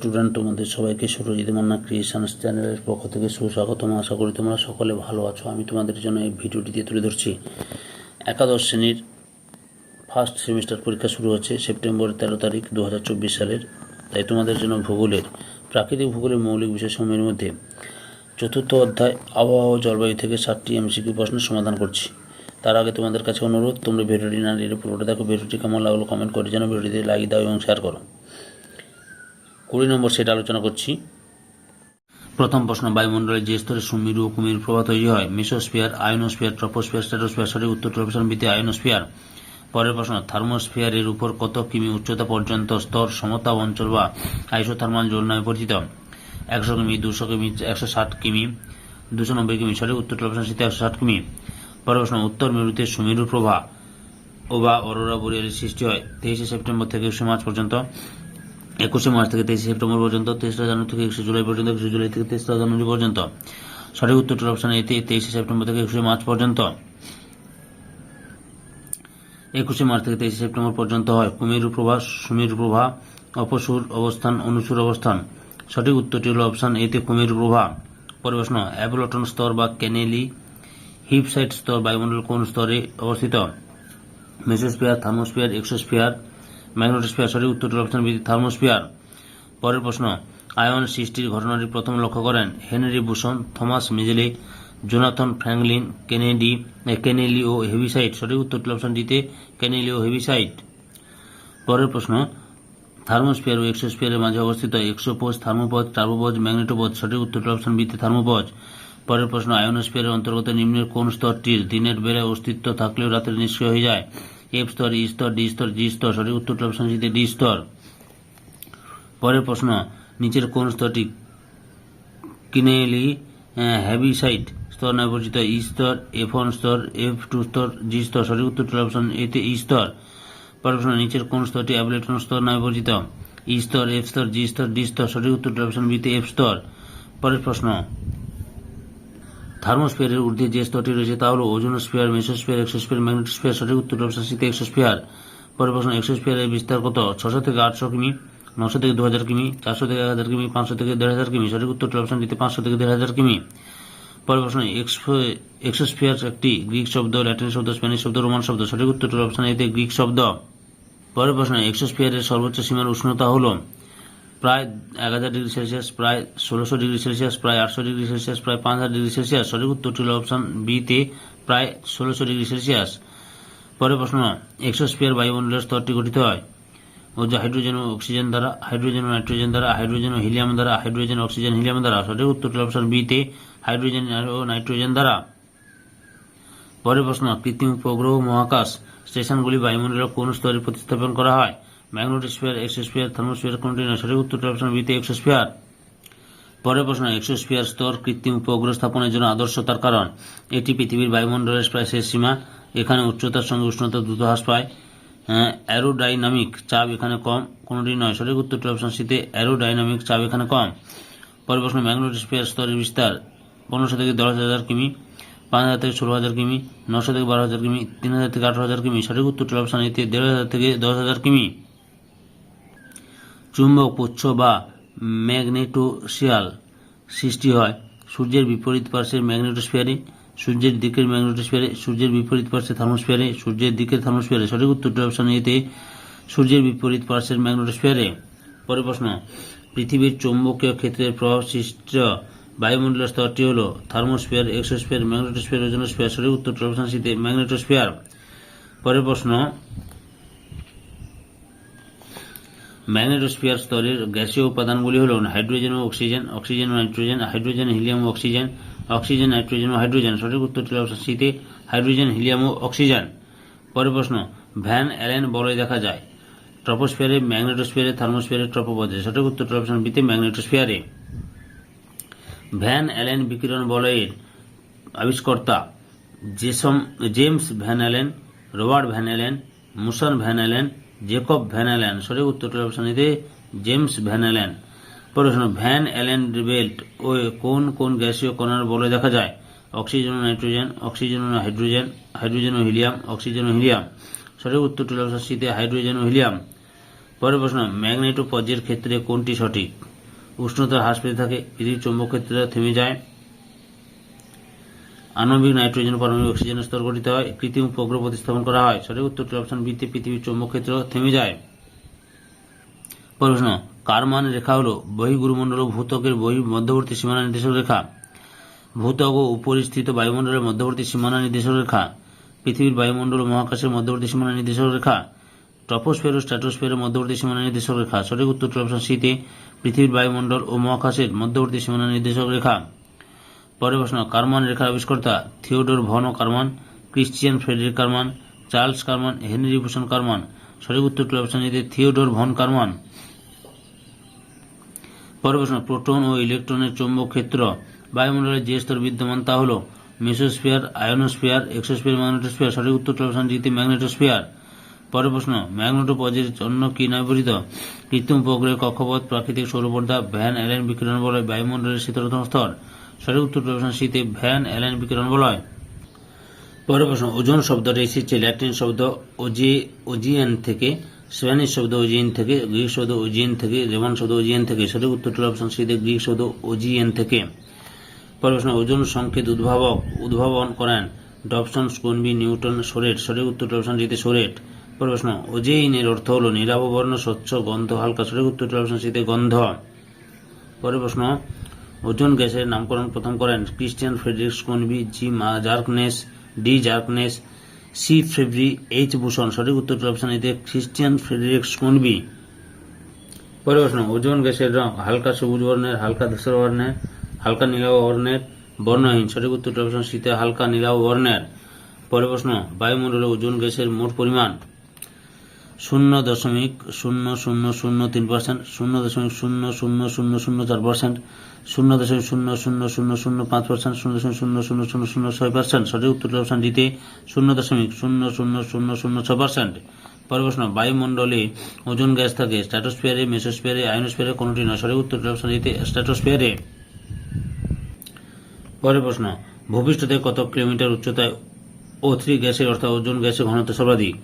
Student তোমাদের সবাইকে Surajit Manna creations চ্যানেলের পক্ষ থেকে সুস্বাগতম। আশা করি তোমরা সকলে ভালো আছো। আমি তোমাদের জন্য এই ভিডিওটিতে তুলে ধরছি। একাদশ শ্রেণির ফার্স্ট সেমিস্টার পরীক্ষা শুরু হচ্ছে সেপ্টেম্বর তেরো তারিখ দু হাজার চব্বিশ সালের। তাই তোমাদের জন্য ভূগোলের, প্রাকৃতিক ভূগোলের মৌলিক বিষয়সমূহের মধ্যে চতুর্থ অধ্যায় আবহাওয়া ও জলবায়ু থেকে ষাটটি এমসিকিউ প্রশ্নের সমাধান করছি। তার আগে তোমাদের কাছে অনুরোধ, তোমরা ভিডিওটি না নিলে পুরোটা দেখো। ভিডিওটি কেমন লাগল কমেন্ট করে যেন ভিডিওটিতে লাইক দাও এবং শেয়ার করো। কুড়ি নম্বর সেটা আলোচনা করছি। প্রথম প্রশ্ন, বায়ুমণ্ডলের যে স্তরে সুমিরু কুমির প্রভাব তৈরি হয়, মেসোস্ফিয়ার, আয়নোস্ফিয়ার, ট্রপোস্ফিয়ার, স্ট্যাটোস্ফিয়ার সঠিক উত্তর অপশন বিতে আয়নোস্ফিয়ার। পরের প্রশ্ন, থার্মোস্ফিয়ারের উপর কত কিমি উচ্চতা পর্যন্ত স্তর সমতাপ অঞ্চল বা আইসোথার্মাল জোন নামে পরিচিত? একশো কিমি, দুশো কিমি, একশো ষাট কিমি, দুশো নব্বই কিমি সঠিক উত্তর সিতে একশো ষাট কিমি। পরের প্রশ্ন, উত্তর মেরুতে সুমেরু প্রভা ও বা অরোরা বরিয়ালের সৃষ্টি হয়, তেইশে সেপ্টেম্বর থেকে একুশে মার্চ পর্যন্ত। একুশে মার্চ থেকে তেইশে সেপ্টেম্বর পর্যন্ত, তেসরা জানুয়ারি থেকে একুশে জুলাই পর্যন্ত, একুশে জুলাই থেকে তেসরা জানুয়ারি পর্যন্ত। সঠিক উত্তরটির অপশন এতে তেইশে সেপ্টেম্বর থেকে একুশে মার্চ পর্যন্ত। একুশে মার্চ থেকে তেইশে সেপ্টেম্বর পর্যন্ত হয়। কুমির প্রভা সুমির প্রভা অপসুর অবস্থান, অনুসুর অবস্থান। সঠিক উত্তরটি হল অপশন এতে কুমির প্রভা পরিবেশন অ্যাবলটন স্তর বা কেনেলি হিপসাইট স্তর বায়ুমণ্ডল কোন স্তরে অবস্থিত? মেসোস্ফিয়ার, থার্মোস্ফিয়ার, এক্সোস্ফিয়ার ম্যাগনেটোস্ফিয়ার, সঠিক উত্তরটি অপশন বি থার্মোস্ফিয়ার। পরের প্রশ্ন, আয়ন সৃষ্টির ঘটনাটি প্রথম লক্ষ্য করেন Henry Buisson Thomas Midgley, Jonathan Franklin, Kennedy Kennelly ও হেভিসাইট। সঠিক উত্তরটি অপশন ডিতে কেনেলি ও হেভিসাইট। পরের প্রশ্ন, থার্মোস্ফিয়ার ও এক্সোস্ফিয়ারের মাঝে অবস্থিত এক্সোপোজ, থার্মোপজ, টার্বোপজ, ম্যাগনেটোপজ, সঠিক উত্তরটি অপশন বিতে থার্মোপজ। পরের প্রশ্ন, আয়নোস্ফিয়ারের অন্তর্গত নিম্নের কোন স্তরটির দিনের বেলায় অস্তিত্ব থাকলেও রাতের নিষ্ক্রিয় হয়ে যায়? এফ স্তর ই স্তর ডি স্তর জি স্তর সঠিক উত্তরটি অপশন সিতে ডি স্তর পরের প্রশ্ন, নিচের কোন স্তরটি কিনেলি? হ্যাবিসাইট স্তর নামে পরিচিত ই স্তর এফ ওয়ান স্তর এফ টু স্তর জি স্তর সঠিক উত্তরটি অপশন এতে ই স্তর পরের প্রশ্ন, নিচের কোন স্তরটি অ্যাবলেটন স্তর নামে পরিচিত? ই স্তর এফ স্তর জি স্তর ডি স্তর সঠিক উত্তরটি অপশন বিতে এফ স্তর পরের প্রশ্ন থার্মোস্ফিয়ারের ঊর্ধ্বে যে স্তরটি রয়েছে তা হল ওজোনোস্ফিয়ার, মেসোস্ফিয়ার, এক্সোস্ফিয়ার, ম্যাগনেটোস্ফিয়ার, সঠিক উত্তর অপশন সিতে এক্সোস্ফিয়ার পরের প্রশ্ন এক্সোস্ফিয়ারের বিস্তার কত? ছশো থেকে আটশো কিমি, নশো থেকে দু হাজার কিমি, চারশো থেকে এক হাজার কিমি, পাঁচশো থেকে দেড় হাজার কিমি, সঠিক উত্তরটি অপশন দিতে পাঁচশো থেকে দেড় হাজার কিমি। পরের প্রশ্ন এক্সোস্ফিয়ার একটি গ্রিক শব্দ, ল্যাটিন শব্দ, স্প্যানিশ শব্দ, রোমান শব্দ, সঠিক উত্তরটি অপশন এতে গ্রিক শব্দ। পরের প্রশ্ন, এক্সোস্ফিয়ারের সর্বোচ্চ সীমার উষ্ণতা হল প্রায় এক হাজার ডিগ্রি সেলসিয়াস, প্রায় ষোলোশো ডিগ্রি সেলসিয়াস, প্রায় আটশো ডিগ্রি সেলসিয়াস, প্রায় পাঁচ হাজার ডিগ্রি সেলসিয়াস। সঠিক উত্তরটি হল অপশন বিতে প্রায় ষোলোশো ডিগ্রি সেলসিয়াস। পরের প্রশ্ন, এক্সোস্ফিয়ার বায়ুমণ্ডলের স্তরটি গঠিত হয়। ও যে হাইড্রোজেন ও অক্সিজেন দ্বারা, হাইড্রোজেন ও নাইট্রোজেন দ্বারা, হাইড্রোজেন ও হিলিয়াম দ্বারা, হাইড্রোজেন অক্সিজেন হিলিয়াম দ্বারা। সঠিক উত্তরটি অপশন বিতে হাইড্রোজেন ও নাইট্রোজেন দ্বারা। পরের প্রশ্ন, কৃত্রিম উপগ্রহ মহাকাশ স্টেশনগুলি বায়ুমণ্ডলের কোন স্তরে প্রতিস্থাপন করা হয়? ম্যাগনেটোস্ফিয়ার এক্সোস্ফিয়ার থার্মোস্ফিয়ার কোনটি নয় সঠিক উত্তরটি অপশন বিতে এক্সোস্ফিয়ার পরের প্রশ্ন এক্সোস্ফিয়ার স্তর কৃত্রিম উপগ্রহ স্থাপনের জন্য আদর্শ তার কারণ? এটি পৃথিবীর বায়ুমণ্ডলের প্রায় শেষ সীমা, এখানে উচ্চতার সঙ্গে উষ্ণতা দ্রুত হ্রাস পায়। অ্যারোডাইনামিক চাপ এখানে কম, কোনটি নয়। সঠিক উত্তরটি অপশন সিতে অ্যারোডাইনামিক চাপ এখানে কম। পরের প্রশ্ন ম্যাগনেটোস্ফিয়ার স্তরের বিস্তার পনেরোশো থেকে দশ হাজার কিমি, পাঁচ হাজার থেকে ষোলো হাজার কিমি নশো থেকে বারো হাজার কিমি, তিন হাজার থেকে আঠারো হাজার কিমি। সঠিক উত্তরটি অপশন এতে দেড় হাজার থেকে দশ হাজার কিমি। চুম্বক, পুচ্ছ বা ম্যাগনেটোসিয়াল সৃষ্টি হয়। সূর্যের বিপরীত পার্শ্বের ম্যাগনেটোস্ফিয়ারে, সূর্যের দিকের ম্যাগনেটোস্ফিয়ারে, সূর্যের বিপরীত পার্শ্বে থার্মোস্ফিয়ারে, সূর্যের দিকের থার্মোস্ফিয়ারে। সঠিক উত্তরটি অপশন এতে সূর্যের বিপরীত পার্শ্বের ম্যাগনেটোস্ফিয়ারে। পরের প্রশ্ন, পৃথিবীর চৌম্বকীয় ক্ষেত্রের প্রভাব সৃষ্ট বায়ুমণ্ডলের স্তরটি হল থার্মোস্ফিয়ার, এক্সোস্ফিয়ার, ম্যাগনেটোস্ফিয়ার, ওজোনোস্ফিয়ার। সঠিক উত্তরটি অপশন সিতে ম্যাগনেটোস্ফিয়ার। পরের প্রশ্ন ম্যাগনেটোস্ফিয়ার স্তরের গ্যাসীয় উপাদানগুলি হল হাইড্রোজেন ও অক্সিজেন অক্সিজেন ও নাইট্রোজেন, হাইড্রোজেন, হিলিয়াম ও অক্সিজেন অক্সিজেন, নাইট্রোজেন ও হাইড্রোজেন। সঠিক উত্তরটি অপশন সিতে হাইড্রোজেন, হিলিয়াম ও অক্সিজেন। পরের প্রশ্ন, ভ্যান অ্যালেন বলয় দেখা যায়। ট্রপোস্ফিয়ারে, ম্যাগনেটোস্ফিয়ারে, থার্মোস্ফিয়ারে ট্রপোপজে। সঠিক উত্তরটি অপশন বিতে ম্যাগনেটোস্ফিয়ারে। ভ্যান অ্যালেন বিকিরণ বলয়ের আবিষ্কর্তা James, James Van Allen, Robert Van Allen, মুসন Van Allen Jacob Van Allen সঠিক উত্তরটি অপশন এতে জেমস ভ্যান অ্যালেন প্রশ্ন ভ্যান অ্যালেন বেল্ট ও কোন কোন গ্যাসীয় কণার বলে দেখা যায়? অক্সিজেন ও নাইট্রোজেন অক্সিজেন ও হাইড্রোজেন হাইড্রোজেন ও হিলিয়াম অক্সিজেন ও হিলিয়াম সঠিক উত্তরটি অপশন সিতে হাইড্রোজেন ও হিলিয়াম পরের প্রশ্ন, ম্যাগনেটোপজের ক্ষেত্রে কোনটি সঠিক? উষ্ণতা হ্রাস পেতে থাকে পৃথিবীর চৌম্বক ক্ষেত্রে থেমে যায়। আণবিক নাইট্রোজেন পারমাণবিক অক্সিজেনের স্তর গঠিত হয়। কৃত্রিম উপগ্রহ প্রতিস্থাপন করা হয়। সঠিক উত্তরটি অপশন বিতে পৃথিবীর চৌম্বক ক্ষেত্র থেমে যায়। প্রশ্ন কারমান রেখা হল? বহির্গুরুমণ্ডল ও ভূত্বকের বহি মধ্যবর্তী সীমানা নির্দেশক রেখা। ভূত্বক ও উপরিস্থিত বায়ুমণ্ডলের মধ্যবর্তী সীমানা নির্দেশক রেখা। পৃথিবীর বায়ুমণ্ডল ও মহাকাশের মধ্যবর্তী সীমানা নির্দেশক রেখা। ট্রপোস্ফিয়ার ও স্ট্র্যাটোস্ফিয়ারের মধ্যবর্তী সীমানা নির্দেশক রেখা। সঠিক উত্তরটি অপশন সিতে পৃথিবীর বায়ুমণ্ডল ও মহাকাশের মধ্যবর্তী সীমানা নির্দেশক রেখা। পরের প্রশ্ন, কারমান রেখার আবিষ্কর্তা Theodore von Karman, Christian Frederick Karman, Charles Karman, Henry Buisson Karman. সঠিক উত্তরটি অপশন এতে থিওডোর ভন কারমান। পরের প্রশ্ন, প্রোটন ও ইলেকট্রনের চৌম্বক ক্ষেত্র বায়ুমণ্ডলে যে স্তর বিদ্যমান তা হল মেসোস্ফিয়ার, আয়োনোস্ফিয়ার, এক্সোস্ফিয়ার, ম্যাগনেটোস্ফিয়ার। সঠিক উত্তরটি অপশন জিতে ম্যাগনেটোস্ফিয়ার। পরের প্রশ্ন, ম্যাগনেটোপজের জন্য কি নবরিত কৃত্রিম উপগ্রহের কক্ষপথ, প্রাকৃতিক সৌরপর্দা, ভ্যান অ্যালেন বিকিরণ বলয় বায়ুমণ্ডলের শীতলতম স্তর। সঠিক উত্তর অপশন শীতে ভ্যান অ্যালেন বিকিরণ বলয়। পরের প্রশ্ন, ওজন শব্দটি এসেছে ল্যাটিন শব্দ ওজি, ওজিয়ান থেকে, স্প্যানিশ শব্দ ওজিয়ান থেকে, গ্রিক শব্দ ওজিয়ান থেকে রোমান শব্দ ওজিয়ান থেকে। সঠিক উত্তরটি অপশন সিতে গ্রিক শব্দ ওজিয়ান থেকে। পরের প্রশ্ন, ওজন সংকেত উদ্ভাবক, উদ্ভাবন করেন। Dobson Schonbein Newton Soret? সঠিক উত্তরটি অপশন জিতে সোরেট। পরের প্রশ্ন, ওজেইনের অর্থ হল নিরাববর্ণ, স্বচ্ছ গন্ধ, হালকা। সঠিক উত্তরটি অপশন সিতে গন্ধ। পরের প্রশ্ন ওজন গ্যাসের নামকরণ প্রথম করেন ক্রিস্টিয়ান ফ্রেডরিক স্কোনবি, জি মা Bjerknes, D Bjerknes, C Fabry H Buisson. সঠিক উত্তরটি অপশন এতে খ্রিস্টিয়ান ফ্রেডরিক স্কোনবি। পরের প্রশ্ন, ওজন গ্যাসের রং হালকা সবুজ বর্ণের, হালকা ধূসর বর্ণের, হালকা নীলাভ বর্ণের, বর্ণহীন। সঠিক উত্তরটি অপশন শীতে হালকা নীলাভ বর্ণের। পরের প্রশ্ন, বায়ুমণ্ডলে ওজন গ্যাসের মোট পরিমাণ? শূন্য দশমিক শূন্য শূন্য শূন্য তিন পার্সেন্ট শূন্য দশমিক শূন্য শূন্য শূন্য শূন্য চার পার্সেন্ট শূন্য দশমিক শূন্য শূন্য শূন্য শূন্য পাঁচ পার্সেন্ট শূন্য দশমিক শূন্য শূন্য শূন্য শূন্য ছয় পার্সেন্ট সঠিক উত্তর অপশন দিতে শূন্য দশমিক শূন্য শূন্য শূন্য শূন্য ছয় পার্সেন্ট পরের প্রশ্ন বায়ুমণ্ডলে ওজন গ্যাস থাকে স্ট্র্যাটোস্ফিয়ারে মেসোস্ফিয়ারে আয়নোস্ফিয়ারে কোনটি নয় সঠিক উত্তর অপশন দিতে স্ট্র্যাটোস্ফিয়ারে পরের প্রশ্ন ভবিষ্যতে কত কিলোমিটার উচ্চতায় ও থ্রি গ্যাসের অর্থাৎ ওজন গ্যাসের ঘনত্ব সর্বাধিক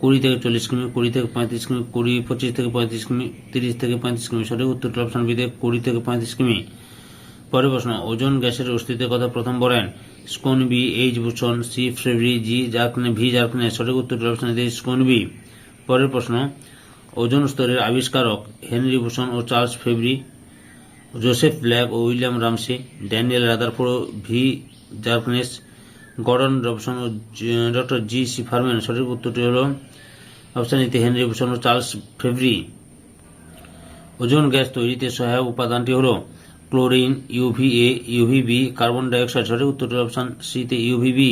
কুড়ি থেকে চল্লিশ কিমি, কুড়ি থেকে পঁয়ত্রিশ কিমি, কুড়ি, পঁচিশ থেকে পঁয়ত্রিশ কিমি, তিরিশ থেকে পঁয়ত্রিশ কিমি, সঠিক উত্তরটি অপশন বিতে কুড়ি থেকে পঁয়ত্রিশ কিমি। পরের প্রশ্ন, ওজন গ্যাসের অস্তিত্বের কথা প্রথম বলেন। স্কোন বি এইচ ভূষণ সি ফ্রেভরি জি জার্কনে ভি জার্কনে, সঠিক উত্তরটি অপশন এতে স্কোন বি পরের প্রশ্ন, ওজন স্তরের আবিষ্কারক হেনরি ভূষণ ও চার্লস ফেব্রি জোসেফ ব্ল্যাক ও William Ramsay, Daniel Rutherford V জার্কনেস, Gordon Robson ও ডক্টর জি সি ফার্মেন সঠিক উত্তরটি হল এতে হেনরি ভূষণ ও চার্লস ফেব্রি। ওজন গ্যাস তৈরিতে সহায়ক উপাদানটি হল chlorine UVA UVB carbon dioxide, সঠিক উত্তরটি অপশন সিতে ইউভিবি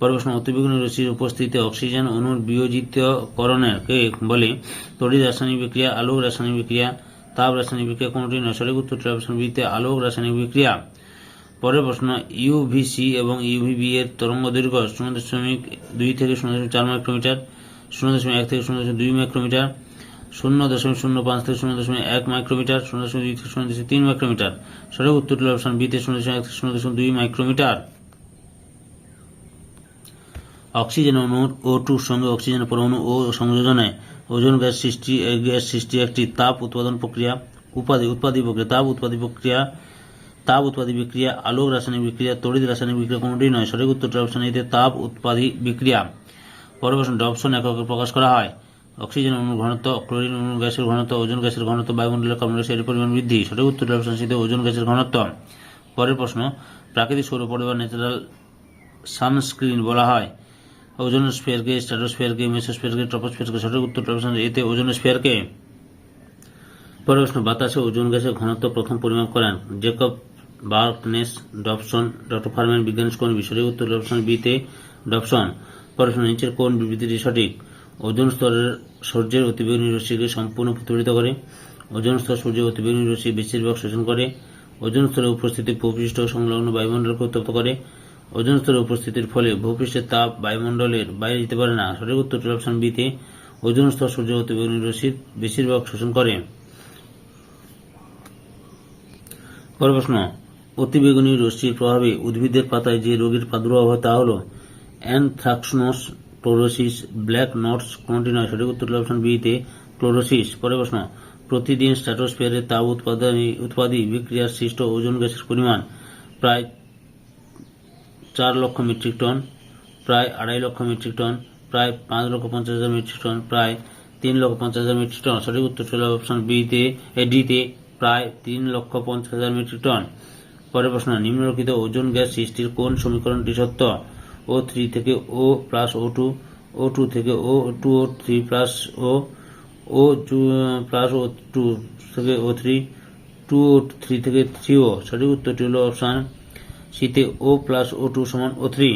পরিবেশন অতিবেগুনি রশ্মির উপস্থিতিতে অক্সিজেন অণুর বিয়োজিতকরণের কে বলে তড়িৎ রাসায়নিক বিক্রিয়া, আলোক রাসায়নিক বিক্রিয়া, তাপ রাসায়নিক বিক্রিয়া কোনটি নয়। সঠিক উত্তরটি অপশন বিতে আলোক রাসায়নিক বিক্রিয়া। পরের প্রশ্ন ইউভিসি এবং ইউভিবি এর তরঙ্গ দৈর্ঘ্য শূন্য দশমিক দুই থেকে শূন্য দশমিক চার মাইক্রোমিটার। শূন্য দশমিক এক থেকে শূন্য দশমিক দুই মাইক্রোমিটার, শূন্য দশমিক শূন্য পাঁচ থেকে শূন্য দশমিক এক মাইক্রোমিটার, শূন্য দশমিক দুই থেকে শূন্য দশমিক তিন মাইক্রোমিটার। সঠিক উত্তরটি অপশন বিতে শূন্য দশমিক এক থেকে শূন্য দশমিক দুই মাইক্রোমিটার। অক্সিজেন অণুর ও টুর সঙ্গে অক্সিজেন পরমাণু ও সংযোজনে ওজন গ্যাস সৃষ্টি গ্যাস সৃষ্টি একটি তাপ উৎপাদন প্রক্রিয়া, উপাধি, উৎপাদী প্রক্রিয়া, তাপ উৎপাদী প্রক্রিয়া, তাপ উৎপাদী বিক্রিয়া, আলোক রাসায়নিক বিক্রিয়া, তড়িৎ রাসায়নিক বিক্রিয়া কোনটি নয়। সঠিক উত্তরটি অপশন এতে তাপ উৎপাদী বিক্রিয়া। পরিবেশন ডবসন এককে প্রকাশ করা হয়। অক্সিজেন অণুর ঘনত্ব, ক্লোরিন অণুর গ্যাসের ঘনত্ব, ওজন গ্যাসের ঘনত্ব, বায়ুমণ্ডলের কার্বন ডাইঅক্সাইডের পরিমাণ বৃদ্ধি। সঠিক উত্তর ডবসন সিতে ওজন গ্যাসের ঘনত্ব। পরের প্রশ্ন, প্রাকৃতিক সৌরপরিবার বা ন্যাচারাল সানস্ক্রিন বলা হয়। ওজন স্ফিয়ারকে স্ট্র্যাটোস্ফিয়ারকে মেসোস্ফিয়ারকে ট্রপোস্ফিয়ারকে সঠিক উত্তর অপশন এতে ওজন স্পেয়ারকে পরের প্রশ্ন, বাতাসে ওজন গ্যাসের ঘনত্ব প্রথম পরিমাপ করেন। Jacob Bjerknes Dobson, doctor Farman বিজ্ঞান কোন বিষয়ে উত্তর অপশন বিতে ডবসন? প্রশ্ন নিচের কোন বিবৃতিটি সঠিক? ওজন স্তরের সূর্যের অতিবেগুনি রশ্মিকে সম্পূর্ণ প্রতিফলিত করে। ওজন স্তর সূর্যের অতিবেগুনি রশ্মি বেশিরভাগ শোষণ করে। ওজন স্তরের উপস্থিতি ভূপৃষ্ঠ সংলগ্ন বায়ুমণ্ডলকে উত্তপ্ত করে। ওজন স্তরের উপস্থিতির ফলে ভূপৃষ্ঠের তাপ বায়ুমণ্ডলের বাইরে যেতে পারে না। সঠিক উত্তরটি অপশন বিতে ওজন স্তর সূর্য অতিবেগুনি রশ্মি বেশিরভাগ শোষণ করে। পরের প্রশ্ন, অতিবেগুনি রশ্মির প্রভাবে উদ্ভিদের পাতায় যে রোগের প্রাদুর্ভাব হয় তা হল অ্যানথ্রাক্সনোস, ক্লোরোসিস, ব্ল্যাক নটস কোনটি নয় সঠিক উত্তর অপশন বিতে ক্লোরোসিস। পরের প্রশ্ন, প্রতিদিন স্ট্র্যাটোস্ফিয়ারে তাপ উৎপাদনী উৎপাদী বিক্রিয়ার সৃষ্ট ওজন গ্যাসের পরিমাণ প্রায় চার লক্ষ মেট্রিক টন, প্রায় আড়াই লক্ষ মেট্রিক টন, প্রায় পাঁচ লক্ষ পঞ্চাশ হাজার মেট্রিক টন, প্রায় তিন লক্ষ পঞ্চাশ হাজার মেট্রিক টন। সঠিক উত্তর ছিল অপশন বিতে ডিতে প্রায় তিন লক্ষ পঞ্চাশ হাজার মেট্রিক টন। পরের প্রশ্ন নিম্নলিখিত ওজন গ্যাস সৃষ্টির কোন সমীকরণটি সত্য? ও থ্রি থেকে O plus O two O two থেকে O two O three plus O O two plus O two থেকে O three two O three থেকে থ্রি ও সঠিক উত্তরটি হল অপশান সিতে ও প্লাস ও টু সমান ও থ্রি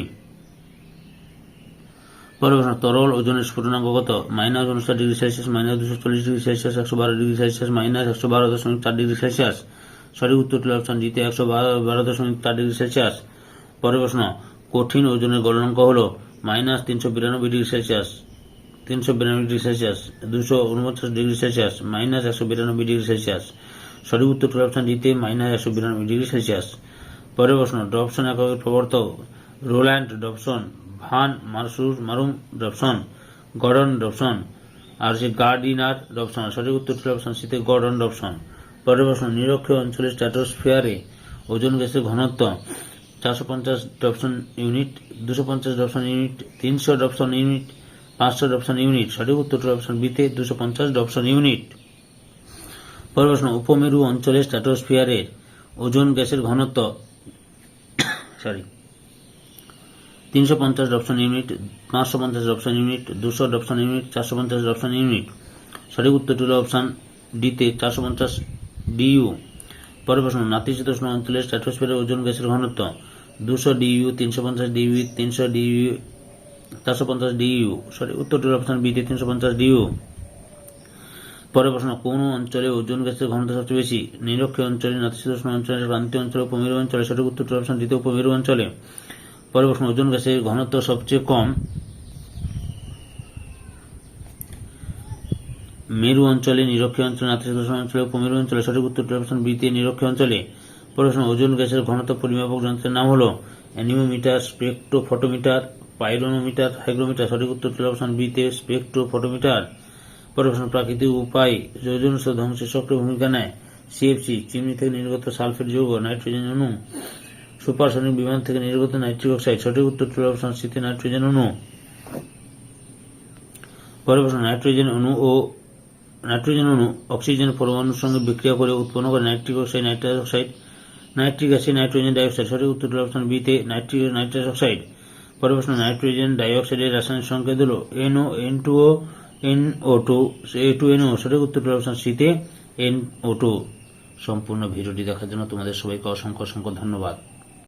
তরল ওজনের স্ফুটনাঙ্ক কত? মাইনাস উনষাট ডিগ্রি সেলসিয়াস মাইনাস দুশো চল্লিশ ডিগ্রি সেলসিয়াস একশো বারো ডিগ্রি সেলসিয়াস মাইনাস একশো বারো দশমিক চার ডিগ্রি সেলসিয়াস সঠিক উত্তরটি অপশন জিতে একশো বারো দশমিক চার ডিগ্রি সেলসিয়াস পরের প্রশ্ন কঠিন ওজনের গলনাঙ্ক হল মাইনাস তিনশো বিরানব্বই ডিগ্রি সেলসিয়াস, তিনশো বিরানব্বই ডিগ্রি সেলসিয়াস, দুশো উনপঞ্চাশ ডিগ্রি সেলসিয়াস, মাইনাস একশো বিরানব্বই ডিগ্রি সেলসিয়াস। সঠিক উত্তরটি হল অপশন জিতে মাইনাস একশো বিরানব্বই ডিগ্রি সেলসিয়াস। পরের প্রশ্ন ডবসন এককের প্রবর্তক রোল্যান্ড ডবসন, ভান মারসুর মারুম ডবসন, গর্ডন ডবসন, আর হচ্ছে গার্ডিনার ডবসন। সঠিক উত্তর ছিল অপশন সিতে গর্ডন ডবসন। পরের প্রশ্ন, নিরক্ষীয় অঞ্চলের স্ট্র্যাটোস্ফিয়ারে ওজন গ্যাসের ঘনত্ব। চারশো পঞ্চাশ ডবসন ইউনিট, দুশো পঞ্চাশ ডবসন ইউনিট, তিনশো ডবসন ইউনিট, পাঁচশো ডবসন ইউনিট, সঠিক উত্তর ছিল অপশন বিতে দুশো পঞ্চাশ ডবসন ইউনিট। পরের উপমেরু অঞ্চলের স্ট্র্যাটোস্ফিয়ারের ওজন গ্যাসের ঘনত্ব সরি তিনশো পঞ্চাশ ডপশন ইউনিট, পাঁচশো পঞ্চাশ ডপশন ইউনিট, দুশো ডপশন ইউনিট, চারশো পঞ্চাশ ডপশন ইউনিট। সঠিক উত্তরটি হল অপশান ডিতে চারশো পঞ্চাশ ডিইউ পরের প্রশ্ন, নাতিশীতোষ্ণ অঞ্চলের স্ট্র্যাটোস্ফিয়ারের ওজন গ্যাসের ঘনত্ব দুশো ডিইউ, তিনশো পঞ্চাশ ডিইউ, তিনশো ডিইউ, চারশো পঞ্চাশ ডিইউ সরি উত্তরটি হল অপশান বিতে তিনশো পঞ্চাশ ডিইউ। পরের প্রশ্ন, কোন অঞ্চলে ওজন গ্যাসের ঘনত্ব সবচেয়ে বেশি? নিরক্ষীয় অঞ্চলে, নাতিশীতোষ্ণ অঞ্চলের প্রান্তীয় অঞ্চলে, উপমেরু অঞ্চলে, সঠিক উত্তরটি অপশান দ্বিতীয় উপমেরু অঞ্চলে। পরের প্রশ্ন, ওজন গ্যাসের ঘনত্ব সবচেয়ে কম? মেরু অঞ্চলে, নিরক্ষীয় অঞ্চলে, নাতিশীতোষ্ণ অঞ্চলে, উপমেরু অঞ্চলে, সঠিক উত্তরটি অপশন বিতে নিরক্ষীয় অঞ্চলে। প্রশ্ন ওজন গ্যাসের ঘনত্ব পরিমাপক যন্ত্রের নাম হলো অ্যানিমোমিটার, স্পেকট্রোফটোমিটার, পাইরোনোমিটার, হাইগ্রোমিটার। সঠিক উত্তরটি অপশন বিতে স্পেকট্রোফটোমিটার। পরের প্রশ্ন প্রাকৃতিক উপায় ওজন ধ্বংসের সক্রিয় ভূমিকা নেয়। সিএফসি চিমনি থেকে নির্গত সালফেট যৌগ, নাইট্রোজেন অণু। সুপারসনিক বিমান থেকে নির্গত নাইট্রিক অক্সাইড। সঠিক উত্তর ছিল অপশন সিতে নাইট্রোজেন অণু। প্রশ্ন নাইট্রোজেন অণু ও নাইট্রোজেন অণু অক্সিজেন পরমাণুর সঙ্গে বিক্রিয়া করে উৎপন্ন করে nitric oxide nitrous oxide. Nitric acid, nitrogen dioxide, সঠিক উত্তর হল অপশন বিতে নাইট্রিক নাইট্রাস অক্সাইড। পরের প্রশ্ন, নাইট্রোজেন ডাইঅক্সাইডের রাসায়নিক সংকেত হল NO N two O N O two A two N O সঠিক উত্তর হল অপশন সিতে এন ও টু সম্পূর্ণ ভিডিওটি দেখার জন্য তোমাদের সবাইকে অসংখ্য অসংখ্য ধন্যবাদ।